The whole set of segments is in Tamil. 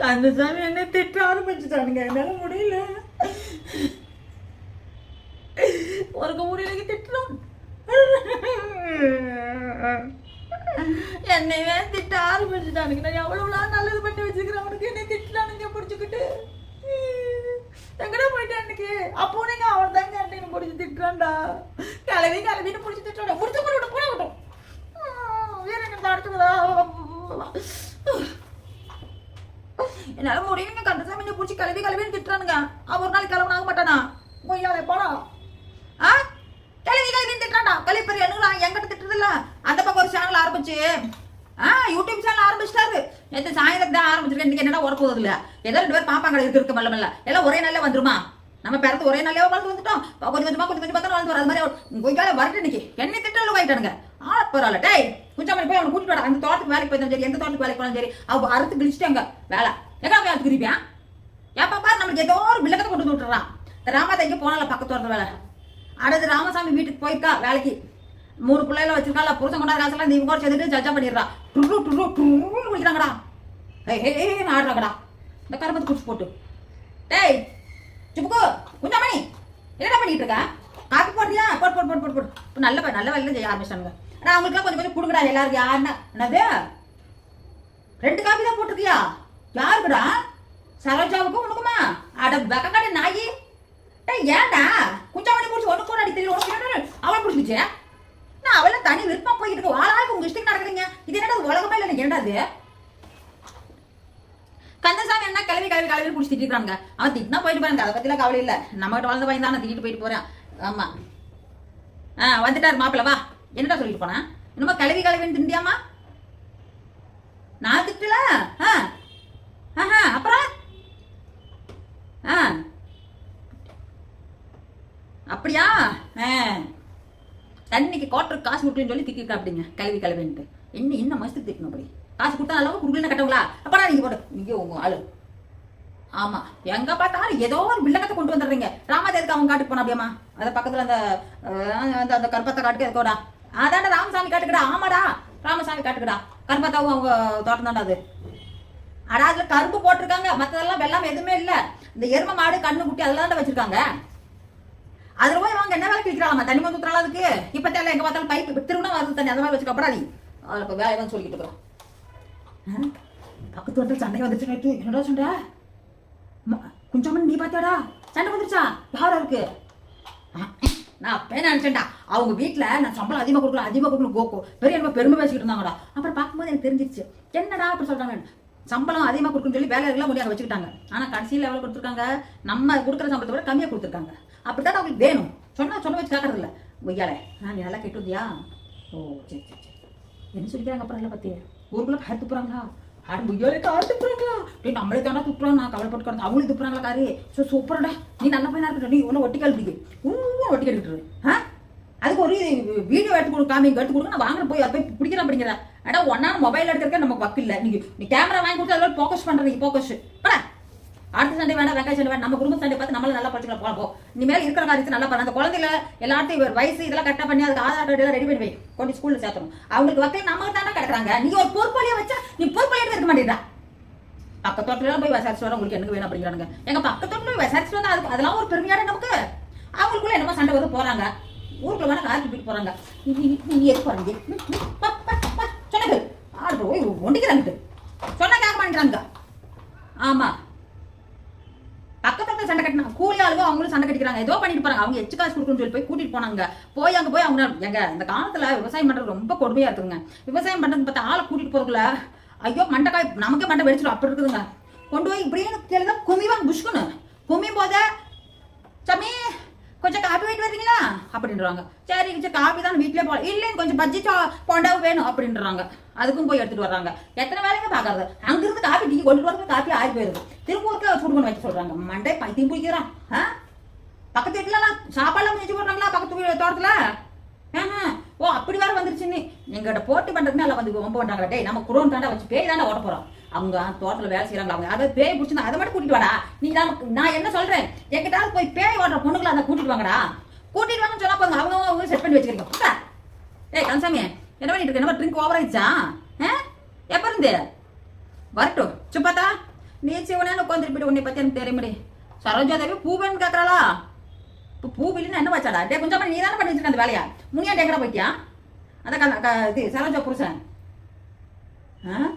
கந்தசாமி என்ன திட்ட ஆரம்பிச்சுட்டானுங்க. என்னால முடியல. ஒருக்க முடியல திட்டுறோம் என்னையே திட்ட ஆரம்பிச்சுட்டானுங்க. நான் எவ்வளவுலாம் நல்லது பண்ணி வச்சுக்கிறேன். அவனுக்கு என்ன திட்டுறானுங்க பிடிச்சிக்கிட்டு. எங்கடா போயிட்டேன் அன்னைக்கு? அப்போ நீங்க அவன் தாங்க அன்னைக்கு பிடிச்சி திட்டுறான்டா. கிளவி கிளவின்னு பிடிச்சி திட்டுறான் முடிச்சு கூட விட்டு போட விட்டோம் வேற எங்க அடுத்துக்குதா என்னால முடியலங்க கந்தசாமி பிடிச்சி கிளவி கிளவின்னு திட்டுறானுங்க. அவன் ஒரு நாளைக்கு கிளம்புனாக மாட்டானா? கொய்யாலே போடா. ஆ? கிளவி கிளவின்னு திட்டுறான்டா. கழிப்பறி என்னங்களா எங்கிட்ட திட்டுறதில்ல. அந்த பக்கம் ஒரு சேனல் ஆரம்பிச்சு. ஆ யூடியூப் சேனல் ஆரம்பிச்சிட்டாரு. நேற்று சாயந்தரம் தான் ஆரம்பிச்சிருக்கேன் இன்னைக்கு என்னடா உரப்பு போகுதுல ஏதோ ரெண்டு பேர் பாப்பாங்க இருக்கு இருக்கு மெல்ல மெல்ல. எல்லாம் ஒரே நாள்ல வந்துருமா? நம்ம பிறந்து ஒரே நாளே வளர்ந்து வந்துட்டோம். கொஞ்சம் கொஞ்சமா கொஞ்சம் கொஞ்சமா தான் வளர்ந்து அது மாதிரி கொஞ்சம் வரட்டு இன்னைக்கு. என்ன திட்டம் ஆயிட்டானுங்க ஆ பரவாயில்ல டேய் கொஞ்சம் போய் அவனை கூட்டிட்டு வாடா. அந்த தோட்டத்துக்கு வேலைக்கு போயிருந்தாலும் சரி எந்த தோட்டத்துக்கு வேலைக்கு போனாலும் சரி. அவ அறுத்து கிழிச்சிட்டாங்க. வேலை. எக்கா போய் அறுத்து கிரிப்பியா ஏப்பா பாரு நம்மளுக்கு ஏதோ ஒரு விளக்கத்தை கொண்டு வந்து விட்டுறான். இந்த ராமாதா போனால பக்கத்து வரது வேலை அடுத்து ராமசாமி வீட்டுக்கு போயிருக்கா வேலைக்கு? மூணு பிள்ளைல வச்சிருக்கால புருஷன் கொண்டாட காசெல்லாம் இந்த இவங்க கூட சேர்ந்துட்டு ஜட்ஜா பண்ணிடுறா. டுரு டுரு டுருன்னு குளிக்கிறாங்கடா. ஏ நான் ஆடுறாங்கடா. இந்த கரும்பத்து குடிச்சு போட்டு. டேய் சுப்புக்கு குஞ்சாமணி என்னடா பண்ணிட்டு இருக்க? காப்பி போடுறியா? போட் போட்டு போட் போட்டு போட்டு இப்போ நல்ல நல்ல வேலையில செய்ய ஆரம்பிச்சானுங்க ஆனால் அவங்களுக்குலாம் கொஞ்சம் கொஞ்சம் கொடுங்கடா எல்லாருக்கும். யாருன்னா என்னது? ரெண்டு காப்பி தான் போட்டிருக்கியா? யாருக்குடா? சரோஜாவுக்கும் உனக்குமா? அட வெக்கக்காடு நாயி. டேய் ஏன்டா? குஞ்சாமணி பிடிச்சி ஒன்று கூட அடி தெரியல உனக்கு அவளை பிடிச்சிச்சு நான் அவளை தனி விருப்பம் போயிட்டு இருக்க. ஆளாளுக்கு உங்க இஷ்டத்துக்கு நடக்கிறீங்க இது என்னடா உலகமே இல்லை என்னடா இது? கந்தசாமி என்ன கிளவி கிளவி கிளவி பிடிச்சி திட்டிருக்காங்க அவன் திட்டினா போயிட்டு போறாங்க அதை பத்திலாம் கவலை இல்லை. நம்ம கிட்ட வளர்ந்த பையன் தான் திட்டிட்டு போயிட்டு போறேன். ஆமா. ஆ வந்துட்டாரு மாப்பிள்ள வா. என்னடா சொல்லிட்டு போனா? என்னமா கிளவி கிளவின்னு திண்டியாமா? நான் திட்டல? ஆ ஆஹா அப்புறம் ஆ அப்படியா? தண்ணிக்கு குவார்டர் காசு விட்டுன்னு சொல்லி திட்டிருக்கா அப்படிங்க. கல்வி கல்வின்ட்டு என்ன என்ன மஸ்து திட்டணும் அப்படி? காசு கொடுத்தா அளவு குடுக்கல கட்டவங்களா? அப்படா நீங்க போட்டு. இங்கே உங்க ஆளு. ஆமா. எங்க பார்த்தாலும் ஏதோ ஒரு வில்லங்கத்தை கொண்டு வந்துடுறீங்க. ராமதேவருக்கு அவங்க காட்டுக்கு போனா அப்படியாமா அது பக்கத்துல அந்த அந்த அந்த கருப்பத்தை காட்டுக்கு இருக்கோடா அதான்டா ராமசாமி காட்டுக்கடா. ஆமாடா. ராமசாமி காட்டுக்கடா. கருப்பத்தாவும் அவங்க தோட்டம் தான்டா அது. அடா அதுல கரும்பு போட்டிருக்காங்க. மத்ததெல்லாம் வெள்ளாம எதுவுமே இல்ல. இந்த எரும மாடு கண்ணு குட்டி அதெல்லாம் தான் வச்சிருக்காங்க. அது ரூபாய் வாங்க என்ன வேலைக்கு விற்கிறாமா தண்ணி வந்து ஊத்துறாளா அதுக்கு? இப்ப தெரியல எங்க பார்த்தாலும் பைப் திருவிழா வருது தண்ணி அந்த மாதிரி வச்சுக்க அப்புறம் நீ இப்போ வேலை தான் சொல்லிட்டு இருக்கிறோம். பக்கத்து வந்து சண்டை வந்துச்சு நேற்று என்னடா சண்டை? கொஞ்சம் நீ பார்த்தாடா சண்டை வந்துருச்சா? யாரா இருக்கு? நான் அப்பயே நினைச்சேன்டா? அவங்க வீட்டில் நான் சம்பளம் அதிகமாக கொடுக்கலாம் அதிகமாக கொடுக்கணும் கோக்கோ. பெரிய ரொம்ப பெருமை பேசிக்கிட்டு இருந்தாங்கடா. அப்புறம் பார்க்கும்போது எனக்கு தெரிஞ்சிருச்சு. என்னடா அப்படி சொல்கிறாங்க சம்பளம் அதிகமாக கொடுக்கணும்னு சொல்லி வேலை வேலையெல்லாம் முடியாது வச்சுக்கிட்டாங்க. ஆனால் கடைசியில் எவ்வளோ கொடுத்துருக்காங்க. நம்ம கொடுக்குற சம்பளத்தை விட கம்மியாக கொடுத்துருக்காங்க. அப்படித்தான் அவங்களுக்கு வேணும். சொன்னா சொன்ன வச்சு கேட்கறதில்ல ஒய்யால நான் நீ நல்லா வந்தியா ஓ சரி சரி சரி. என்ன சொல்லிக்கிறாங்க அப்புறம் இல்லை பத்தி? ஊருக்குள்ள கார் துப்புறாங்களா? ஆடு முய்யாலே கார் துப்புறாங்களா? நீ நம்மளே தானே துப்புறான் நான் கவலைப்பட்டு கிடந்து அவங்களும் துப்புறாங்களா காரு? ஸோ சூப்பரடா. நீ நல்ல பையனா இருக்கட்டும். நீ ஒன்றும் ஒட்டி கழிப்பிடிக்கு ஒன்றும் ஒட்டி கழிக்கிட்டு ஆ? அதுக்கு ஒரு வீடியோ எடுத்து கொடு காமி எடுத்து கொடுங்க. நான் வாங்குறேன் போய் அதை போய் பிடிக்கிறேன் அப்படிங்கிற அடா ஒன்னான மொபைல் எடுக்கிறக்க நமக்கு வக்கு இல்லை. நீ கேமரா வாங்கி கொடுத்து அதில் ஃபோக்கஸ் பண்ணுறீங்க ஃபோக்கஸ் படா. அடுத்த சண்டை வேணா வெங்காய சண்டை வேணா நம்ம குடும்ப சண்டை பார்த்து நம்மள நல்லா படிச்சுக்கலாம் போகலாம் போ. இனிமேல் இருக்கிற காரியத்தை நல்லா பண்ண அந்த குழந்தைல எல்லாத்தையும் வயசு இதெல்லாம் கரெக்டாக பண்ணி அதுக்கு ஆதார் கார்டு எல்லாம் ரெடி பண்ணி கொண்டு ஸ்கூலில் சேர்த்தணும். அவங்களுக்கு வக்கையில் நம்ம தானே கிடக்குறாங்க. நீ ஒரு பொறுப்பாளியா வச்சா நீ பொறுப்பாளியா இருக்க மாட்டேங்கிறா பக்கத்தோட்டலாம் போய் விசாரிச்சு வர உங்களுக்கு என்ன வேணும் அப்படிங்கிறாங்க எங்க பக்கத்தோட்டல போய் விசாரிச்சு வந்தா அதுக்கு அதெல்லாம் ஒரு பெருமையான நமக்கு. அவங்களுக்குள்ள என்னமோ சண்டை வந்து போறாங்க. ஊருக்குள்ள வேணா கார் தூக்கிட்டு போறாங்க. நீ நீ எது போறீங்க? சொன்னது ஆடு போய் ஒண்டிக்கிறாங்க சொன்னா கேட்க மாட்டேங்கிறாங்க ஆமா. சண்டை கட்டினாங்க. கூலி ஆளுங்க அவங்களும் சண்டை கட்டிக்கிறாங்க. ஏதோ பண்ணிட்டு போறாங்க. அவங்க எச்சு காசு கொடுக்கணும்னு சொல்லி போய் கூட்டிட்டு போனாங்க. போய் அங்க போய் அவங்க எங்க இந்த காலத்துல விவசாயம் பண்றது ரொம்ப கொடுமையா இருக்குதுங்க விவசாயம் பண்றது பார்த்தா ஆளை கூட்டிட்டு போறதுல ஐயோ மண்டைக்காய் நமக்கே மண்டை வெடிச்சிடும் அப்படி இருக்குதுங்க. கொண்டு போய் இப்படியே தெரியல குமிவாங்க புஷ்குன்னு. குமியும் போதே கொஞ்சம் காப்பி வாங்கிட்டு வர்றீங்களா? அப்படின்றாங்க. சரி கொஞ்சம் காப்பி தான் வீட்டிலே போகலாம் இல்லை கொஞ்சம் பஜ்ஜி சா- போண்டாவும் வேணும் அப்படின்றாங்க. அதுக்கும் போய் எடுத்துட்டு வர்றாங்க. எத்தனை வேலைங்க பார்க்கறது அங்கிருந்து காப்பி டீ கொண்டு வரதுக்கு காப்பி ஆகி போயிருது. திருப்பூருக்கு சுடுகணும் வைக்க சொல்றாங்க. மண்டை பைத்தியம் பிடிக்கிறான். ஆ? பக்கத்து வீட்டிலலாம் சாப்பாடுலாம் செஞ்சு போடுறாங்களா பக்கத்து வீடு தோட்டத்துல? ஆஹா. ஓ அப்படி வேற வந்துருச்சுன்னு. எங்கள்கிட்ட போட்டி பண்ணுறதுனால வந்து ரொம்ப பண்றாங்க டேய் நம்ம குரோன் தாண்டா வச்சு பேய் தாண்டா ஓட்ட போகிறோம் அவங்க தோட்டத்துல வேலை செய்யறாங்க அவங்க அதை பேய் பிடிச்சிருந்தா அதை மட்டும் கூட்டிட்டு வாடா. நீ நான் நான் என்ன சொல்றேன்? எங்கிட்டாவது போய் பேய் ஓடுற பொண்ணுங்களை அதை கூட்டிட்டு வாங்கடா. கூட்டிட்டு வாங்கன்னு சொன்னா போங்க அவங்க அவங்க செட் பண்ணி வச்சுக்கிறீங்க. ஏய் கன்சாமி என்ன பண்ணிட்டு இருக்க? என்ன ட்ரிங்க் ஓவர் ஆயிடுச்சா? ஆ? எப்ப இருந்து? வரட்டும். சுப்பாத்தா நீ சிவனேன்னு உட்காந்துருப்பிட்டு உன்னை பற்றி எனக்கு தெரியுமடி. சரோஜா தேவி பூ வேணும்னு கேட்குறாளா இப்போ பூ வில்லுன்னு என்ன வச்சாடா? டே கொஞ்சம் நீ தானே பண்ணி வச்சிருக்க அந்த வேலையா? முனியாண்ட எங்கடா போயிட்டியா? அந்த க- இது சரோஜா புருஷன். ஆ?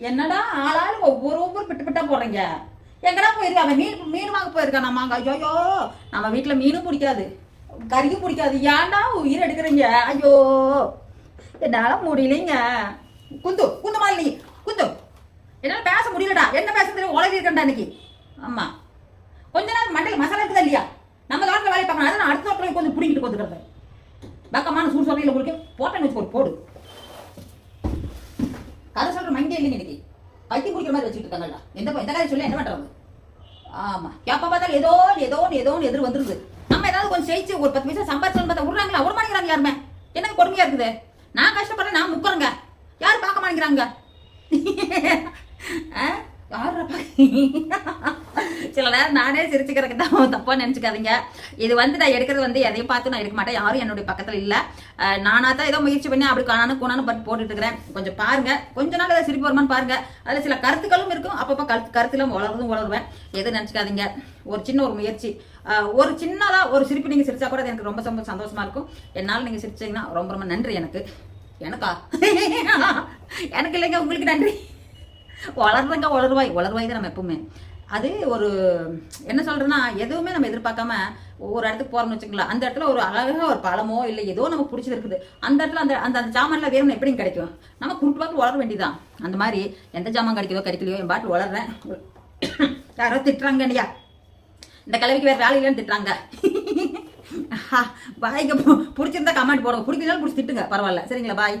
என்னடா ஆளாளு ஒவ்வொரு ஒவ்வொரு பிட்டு பிட்டா போடுறீங்க எங்கடா போயிருக்கா? அவன் மீன் மீன் வாங்க போயிருக்கா நம்ம அங்க? ஐயோ நம்ம வீட்டுல மீனும் பிடிக்காது. கறியும் பிடிக்காது. ஏன்டா உயிர் எடுக்கிறீங்க? ஐயோ என்னால முடியலைங்க. குந்து குந்து மாதிரி குந்து. என்னால பேச முடியலடா. என்ன பேச தெரியும் உலகி இருக்கண்டா இன்னைக்கு. ஆமா கொஞ்ச நேரம் மண்டையில் மசாலா இருக்குதா இல்லையா? நம்ம தோட்டத்தில் வேலை பார்க்கணும். அதை நான் அடுத்த தோட்டத்தில் கொஞ்சம் பிடிங்கிட்டு வந்துக்கிறேன் பக்கமான சூடு சொல்லையில் உங்களுக்கு போட்டேன்னு வச்சு போடு. கதை சொல்ற மைண்டே இல்லைங்க இன்னைக்கு. பைத்தி குடிக்கிற மாதிரி வச்சுட்டு இருக்காங்கல்ல. எந்த எந்த கதை சொல்ல என்ன பண்றது? ஆமா. எப்ப பார்த்தாலும் ஏதோ ஏதோ ஏதோ ஒன்று எதிர் வந்துருது. நம்ம ஏதாவது கொஞ்சம் ஜெயிச்சு ஒரு பத்து பைசா சம்பாதிச்சு பார்த்தா விடுறாங்களா விட மாட்டேங்கிறாங்க யாருமே. எனக்கு கொடுமையா இருக்குது? நான் கஷ்டப்படுறேன் நான் முக்கிறேங்க. யாரும் பார்க்க மாட்டேங்கிறாங்க? சில நேரம் நானே சிரிச்சுக்கிறதுக்கு தான் தப்பாக நினைச்சுக்காதீங்க. இது வந்து நான் எடுக்கிறது வந்து எதையும் பார்த்து நான் எடுக்க மாட்டேன். யாரும் என்னுடைய பக்கத்தில் இல்லை. நானாக தான் ஏதோ முயற்சி பண்ணி அப்படி காணானு கூணானு பட் போட்டுட்டு இருக்கிறேன். கொஞ்சம் பாருங்க. கொஞ்ச நாள் ஏதாவது சிரிப்பு வருமான்னு பாருங்க. அதில் சில கருத்துக்களும் இருக்கும். அப்பப்போ கருத்து கருத்துலாம் வளர்றதும் வளருவேன் எதுவும் நினச்சிக்காதீங்க. ஒரு சின்ன ஒரு முயற்சி. ஒரு சின்னதாக ஒரு சிரிப்பு நீங்கள் சிரிச்சா கூட அது எனக்கு ரொம்ப ரொம்ப சந்தோஷமா இருக்கும். என்னால் நீங்கள் சிரிச்சிங்கன்னா ரொம்ப ரொம்ப நன்றி எனக்கு. எனக்கா? எனக்கு இல்லைங்க. உங்களுக்கு நன்றி. வளர்றங்க வளருவாய் வளருவாய் தான் நம்ம எப்பவுமே. அது ஒரு என்ன சொல்கிறேன்னா எதுவுமே நம்ம எதிர்பார்க்காம ஒரு இடத்துக்கு போறோம்னு வச்சுக்கலாம் அந்த இடத்துல ஒரு அழகாக ஒரு பழமோ இல்லை ஏதோ நமக்கு பிடிச்சது இருக்குது. அந்த இடத்துல அந்த அந்த அந்த ஜாமான்ல வேணும்னு எப்படியும் கிடைக்கும்? நம்ம குருட்டு பாட்டு வளர வேண்டியதான் அந்த மாதிரி எந்த ஜாமான் கிடைக்குதோ கிடைக்கலையோ என் பாட்டு வளர்றேன். யாரோ திட்டுறாங்க இல்லையா இந்த கலவிக்கு வேற வேலை இல்லைன்னு திட்டுறாங்க. பாய்ங்க பிடிச்சிருந்தா கமெண்ட் போடுங்க. பிடிக்கலனாலும் பிடிச்சி திட்டுங்க. பரவாயில்ல. சரிங்களா பாய்